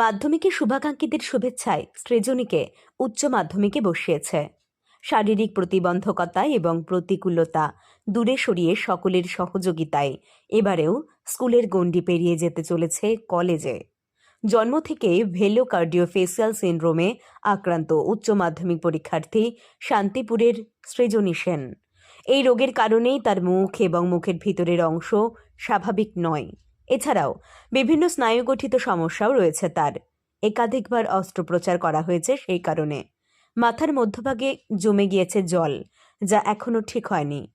মাধ্যমিকে শুভাকাঙ্ক্ষীদের শুভেচ্ছায় সৃজনীকে উচ্চ মাধ্যমিকে বসিয়েছে। শারীরিক প্রতিবন্ধকতা এবং প্রতিকূলতা দূরে সরিয়ে সকলের সহযোগিতায় এবারেও স্কুলের গণ্ডি পেরিয়ে যেতে চলেছে কলেজে। জন্ম থেকে ভেলো কার্ডিওফেসিয়াল সিনড্রোমে আক্রান্ত উচ্চ মাধ্যমিক পরীক্ষার্থী শান্তিপুরের সৃজনী সেন। এই রোগের কারণেই তার মুখ এবং মুখের ভিতরের অংশ স্বাভাবিক নয়। এছাড়াও বিভিন্ন স্নায়ুগঠিত সমস্যাও রয়েছে তার। একাধিকবার অস্ত্রোপচার করা হয়েছে সেই কারণে। মাথার মধ্যভাগে জমে গিয়েছে জল, যা এখনও ঠিক হয়নি।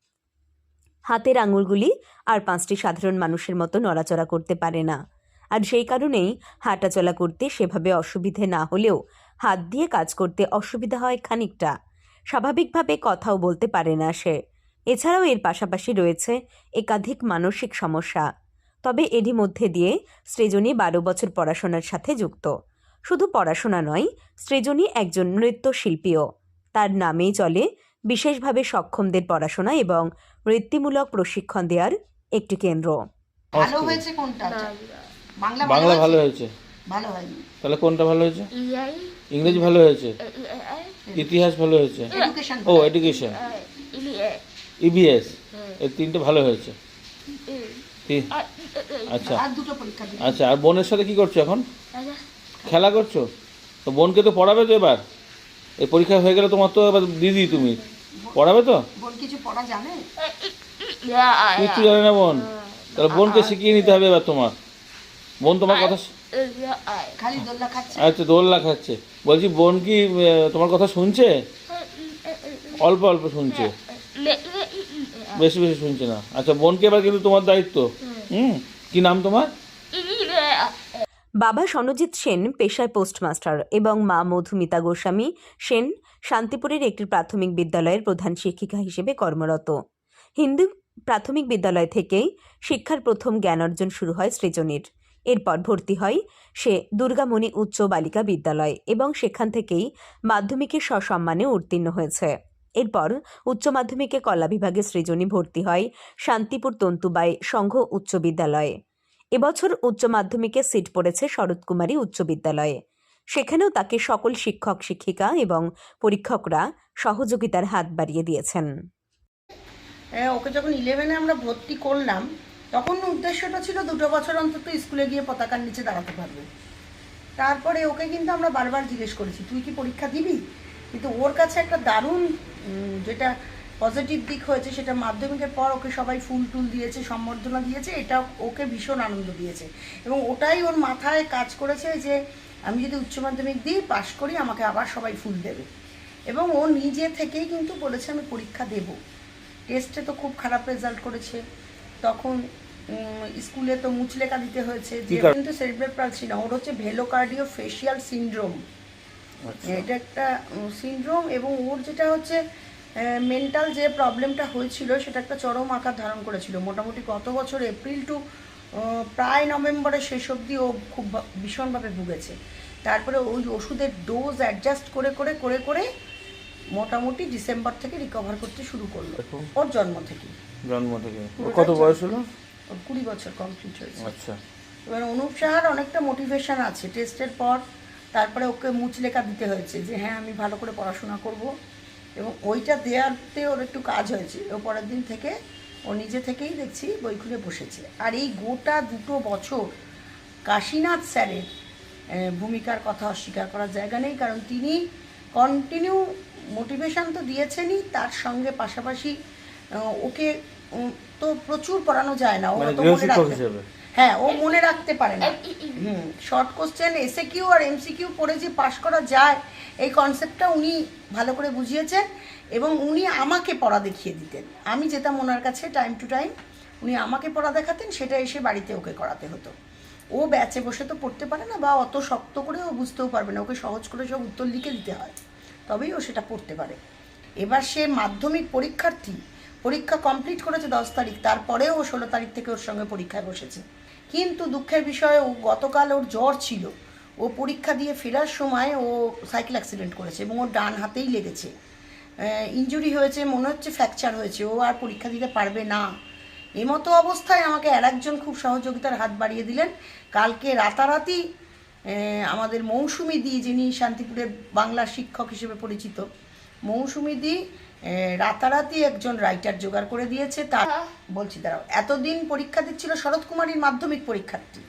হাতের আঙুলগুলি আর পাঁচটি সাধারণ মানুষের মতো নড়াচড়া করতে পারে না। আর সেই কারণেই হাঁটাচলা করতে সেভাবে অসুবিধে না হলেও হাত দিয়ে কাজ করতে অসুবিধা হয় খানিকটা। স্বাভাবিকভাবে কথাও বলতে পারে না সে। এছাড়াও এর পাশাপাশি রয়েছে একাধিক মানসিক সমস্যা তবে এরই মধ্যে দিয়ে সৃজনী বারো বছর পড়াশোনার সাথে যুক্ত। শুধু পড়াশোনা নয় সৃজনী একজন নৃত্যশিল্পীও। তার নামেই চলে বিশেষভাবে সক্ষমদের পড়াশোনা এবং বৃত্তিমূলক প্রশিক্ষণ দেওয়ার একটি কেন্দ্র। ভালো হয়েছে কোনটা? বাংলা। ভালো হয়েছে? ভালো হয়নি। তাহলে কোনটা ভালো হয়েছে? ইআই ইংরেজি ভালো হয়েছে? ইতিহাস ভালো হয়েছে? ও এডুকেশন ইলিয়ে ইবিএস এই তিনটে ভালো হয়েছে। আচ্ছা। আর দুটো পরীক্ষা দিবে আচ্ছা আর বোনের সাথে কি করছ এখন? খেলা করছ? তো বোনকে তো পড়াবে তো এবার? এই পরীক্ষা হয়ে গেলে তোমার তো এবার দিদি তুমি। পড়াবে তো? বোন কিছু জানে? না বোন। তাহলে বোনকে শিখিয়ে নিতে হবে এবার তোমার। বোন তোমার কথা শু- খালি দোল্লা খাচ্ছে? আচ্ছা দোল্লা খাচ্ছে। বলছি বোন কি তোমার কথা শুনছে? অল্প অল্প শুনছে। বেশি বেশি শুনছে না। আচ্ছা বোনকে এবার কিন্তু তোমার দায়িত্ব। হুম। কি নাম তোমার? বাবা সনজিৎ সেন পেশায় পোস্টমাস্টার এবং মা মধুমিতা গোস্বামী সেন শান্তিপুরের একটি প্রাথমিক বিদ্যালয়ের প্রধান শিক্ষিকা হিসেবে কর্মরত। হিন্দু প্রাথমিক বিদ্যালয় থেকেই শিক্ষার প্রথম জ্ঞান অর্জন শুরু হয় সৃজনীর। এরপর ভর্তি হয় সে দুর্গামণি উচ্চ বালিকা বিদ্যালয় এবং সেখান থেকেই মাধ্যমিকে সসম্মানে উত্তীর্ণ হয়েছে। এরপর উচ্চ মাধ্যমিকে কলা বিভাগে সৃজনী ভর্তি হয় শান্তিপুর তন্তুবাই সংঘ উচ্চ বিদ্যালয়ে। এবছর উচ্চ মাধ্যমিকে সিট পড়েছে শরৎকুমারী উচ্চ বিদ্যালয়ে। সেখানেও তাকে সকল শিক্ষক, শিক্ষিকা এবং পরীক্ষকরা সহযোগিতার হাত বাড়িয়ে দিয়েছেন। ওকে যখন ইলেভেনে আমরা ভর্তি করলাম, তখন উদ্দেশ্যটা ছিল দুটো বছর অন্তত স্কুলে গিয়ে পতাকার নিচে দাঁড়াতে পারবে। তারপরে ওকে কিন্তু আমরা বারবার জিজ্ঞেস করেছি, তুই কি পরীক্ষা দিবি? কিন্তু ওর কাছে একটা দারুণ যেটা পজিটিভ দিক হয়েছে সেটা মাধ্যমিকের পর ওকে সবাই ফুল টুল দিয়েছে সম্বর্ধনা দিয়েছে এটা ওকে ভীষণ আনন্দ দিয়েছে। এবং ওটাই ওর মাথায় কাজ করেছে যে আমি যদি উচ্চ মাধ্যমিক দিই পাশ করি আমাকে আবার সবাই ফুল দেবে। এবং ও নিজে থেকেই কিন্তু বলেছে আমি পরীক্ষা দেবো। টেস্টে তো খুব খারাপ রেজাল্ট করেছে। তখন স্কুলে তো মুচলেখা দিতে হয়েছে। যে কিন্তু সেরিব্রাল পালসি না ওর হচ্ছে ভেলোকার্ডিও ফেশিয়াল সিনড্রোম। এটা একটা সিনড্রোম এবং ওর যেটা হচ্ছে মেন্টাল যে প্রবলেমটা হয়েছিল সেটা একটা চরম আকার ধারণ করেছিল। মোটামুটি গত বছর এপ্রিল টু প্রায় নভেম্বরের শেষ অবধি ও খুব ভীষণভাবে ভুগেছে। তারপরে ওই ওষুধের ডোজ অ্যাডজাস্ট করে করে করে করে মোটামুটি ডিসেম্বর থেকে রিকভার করতে শুরু করল? ওর জন্ম থেকে। জন্ম থেকে। কত বয়স হলো? ওর কুড়ি বছর কমপ্লিট হয়েছে। আচ্ছা। এবার অনুপ সাহার অনেকটা মোটিভেশন আছে। টেস্টের পর তারপরে ওকে মুচলেখা দিতে হয়েছে যে হ্যাঁ আমি ভালো করে পড়াশোনা করব। এবং ওইটা দেওয়াতে ওর একটু কাজ হয়েছে। ও পরের দিন থেকে ও নিজে থেকেই দেখছি বই খুলে বসেছে। আর এই গোটা দুটো বছর কাশীনাথ স্যারের ভূমিকার কথা অস্বীকার করার জায়গা নেই। কারণ তিনি কন্টিনিউ মোটিভেশন তো দিয়েছেনই তার সঙ্গে পাশাপাশি ওকে তো প্রচুর পড়ানো যায় না। ও মানে তো মনে হিসেবে? হ্যাঁ ও মনে রাখতে পারে না। হুম শর্ট কোশ্চেন এসে কিউ আর এমসিকিউ পড়ে যে পাশ করা যায় এই কনসেপ্টটা উনি ভালো করে বুঝিয়েছেন এবং উনি আমাকে পড়া দেখিয়ে দিতেন। আমি যেতাম ওনার কাছে টাইম টু টাইম উনি আমাকে পড়া দেখাতেন সেটা এসে বাড়িতে ওকে করাতে হতো। ও ব্যাচে বসে তো পড়তে পারে না বা অত শক্ত করে ও বুঝতেও পারবে না। ওকে সহজ করে সব উত্তর লিখে দিতে হয় তবেই ও সেটা পড়তে পারে। এবার সে মাধ্যমিক পরীক্ষার্থী পরীক্ষা কমপ্লিট করেছে দশ তারিখ, তারপরেও ও ষোলো তারিখ থেকে ওর সঙ্গে পরীক্ষায় বসেছে। কিন্তু দুঃখের বিষয়ে, ও গতকাল ওর জ্বর ছিল। ও পরীক্ষা দিয়ে ফেরার সময় ও সাইকেল অ্যাক্সিডেন্ট করেছে এবং ওর ডান হাতেই লেগেছে। ইঞ্জুরি হয়েছে, মনে হচ্ছে ফ্র্যাকচার হয়েছে, ও আর পরীক্ষা দিতে পারবে না। এমতো অবস্থায় আমাকে আর একজন খুব সহযোগিতার হাত বাড়িয়ে দিলেন। কালকে রাতারাতি আমাদের মৌসুমি দি, যিনি শান্তিপুরের বাংলা শিক্ষক হিসেবে পরিচিত, মৌসুমি দি রাতারাতি একজন রাইটার জোগাড় করে দিয়েছে তার বলছি দাঁড়াও এতদিন পরীক্ষা দিচ্ছিল শরৎ কুমারীর মাধ্যমিক পরীক্ষার্থী।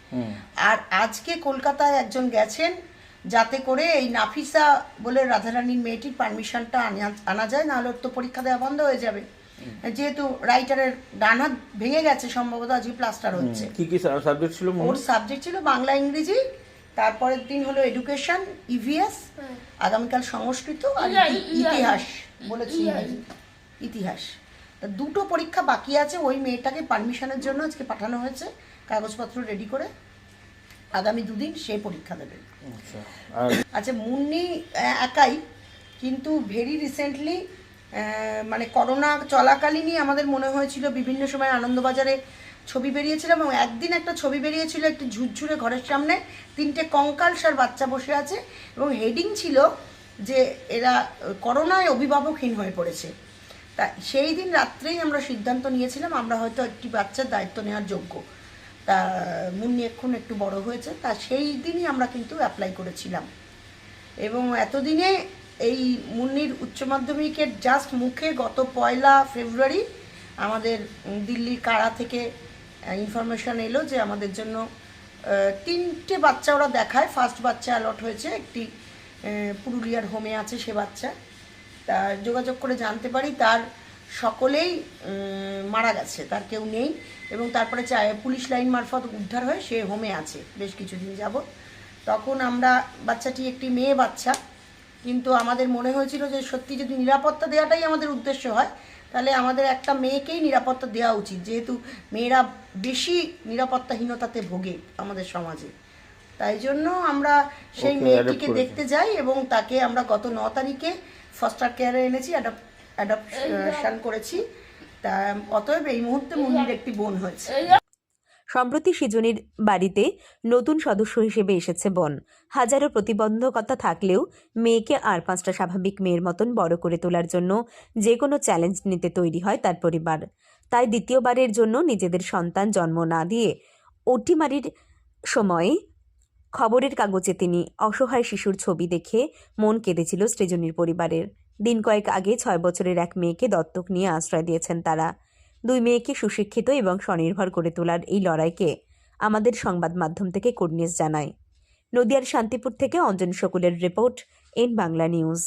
আর আজকে কলকাতায় একজন গেছেন যাতে করে এই নাফিসা বলে রাধারানীর মেয়েটির পারমিশনটা আনা যায় নাহলে ওর তো পরীক্ষা দেওয়া বন্ধ হয়ে যাবে। যেহেতু রাইটারের ডান হাত ভেঙে গেছে সম্ভবত আজকে প্লাস্টার হচ্ছে। কি কি সাবজেক্ট ছিল ওর সাবজেক্ট ছিল বাংলা ইংরেজি তারপরের দিন হলো এডুকেশন ইভিএস আগামীকাল সংস্কৃত আর ইতিহাস। বলেছি ইতিহাস। তা দুটো পরীক্ষা বাকি আছে ওই মেয়েটাকে পারমিশনের জন্য আজকে পাঠানো হয়েছে কাগজপত্র রেডি করে। আগামী দুদিন সে পরীক্ষা দেবে। আচ্ছা আচ্ছা মুন্নি একাই কিন্তু ভেরি রিসেন্টলি মানে করোনা চলাকালীনই আমাদের মনে হয়েছিল বিভিন্ন সময় আনন্দবাজারে ছবি বেরিয়েছিল এবং একদিন একটা ছবি বেরিয়েছিল একটি ঝুরঝুরে ঘরের সামনে তিনটে কঙ্কালসার বাচ্চা বসে আছে এবং হেডিং ছিল যে এরা করোনায় অভিভাবকহীন হয়ে পড়েছে। তা সেই দিন রাত্রেই আমরা সিদ্ধান্ত নিয়েছিলাম, আমরা হয়তো একটি বাচ্চার দায়িত্ব নেওয়ার যোগ্য। তা মুন্নি এখন একটু বড় হয়েছে, তা সেই দিনই আমরা কিন্তু অ্যাপ্লাই করেছিলাম। এবং এতদিনে এই মুন্নির উচ্চ মাধ্যমিকের জাস্ট মুখে গত পয়লা ফেব্রুয়ারি আমাদের দিল্লির কারা থেকে ইনফরমেশন এলো যে আমাদের জন্য তিনটে বাচ্চা ওরা দেখায়। ফার্স্ট বাচ্চা অ্যালট হয়েছে, একটি পুরুলিয়ার হোমে আছে সে বাচ্চা। তা যোগাযোগ করে জানতে পারি, তার সকলেই মারা গেছে, তার কেউ নেই। এবং তারপরে চা- পুলিশ লাইন মারফত উদ্ধার হয়ে সে হোমে আছে, বেশ কিছুদিন যাবত তখন আমরা, বাচ্চাটি একটি মেয়ে বাচ্চা, কিন্তু আমাদের মনে হয়েছিল যে সত্যি যদি নিরাপত্তা দেওয়াটাই আমাদের উদ্দেশ্য হয়, তাহলে আমাদের একটা মেয়েকেই নিরাপত্তা দেওয়া উচিত। যেহেতু মেয়েরা বেশি নিরাপত্তাহীনতাতে ভোগে আমাদের সমাজে। তাই জন্য আমরা সেই মেয়েটিকে দেখতে যাই এবং তাকে আমরা গত ন তারিখে ফস্টার কেয়ারে এনেছি অ্যাডপশন করেছি। তা অতএব এই মুহূর্তে মুন্নির একটি বোন হয়েছে। সম্প্রতি সৃজনীর বাড়িতে নতুন সদস্য হিসেবে এসেছে বোন। হাজারো প্রতিবন্ধকতা থাকলেও মেয়েকে আর পাঁচটা স্বাভাবিক মেয়ের মতন বড় করে তোলার জন্য যে কোনো চ্যালেঞ্জ নিতে তৈরি হয় তার পরিবার। তাই দ্বিতীয়বারের জন্য নিজেদের সন্তান জন্ম না দিয়ে ওটিমারির সময়ে খবরের কাগজে তিনি অসহায় শিশুর ছবি দেখে মন কেঁদেছিল সৃজনীর পরিবারের। দিন কয়েক আগে ছয় বছরের এক মেয়েকে দত্তক নিয়ে আশ্রয় দিয়েছেন তারা। দুই মেয়েকে সুশিক্ষিত এবং স্বনির্ভর করে তোলার এই লড়াইকে আমাদের সংবাদ মাধ্যম থেকে কুর্নিশ জানায়। নদিয়ার শান্তিপুর থেকে অঞ্জন শকুলের রিপোর্ট, এন বাংলা নিউজ।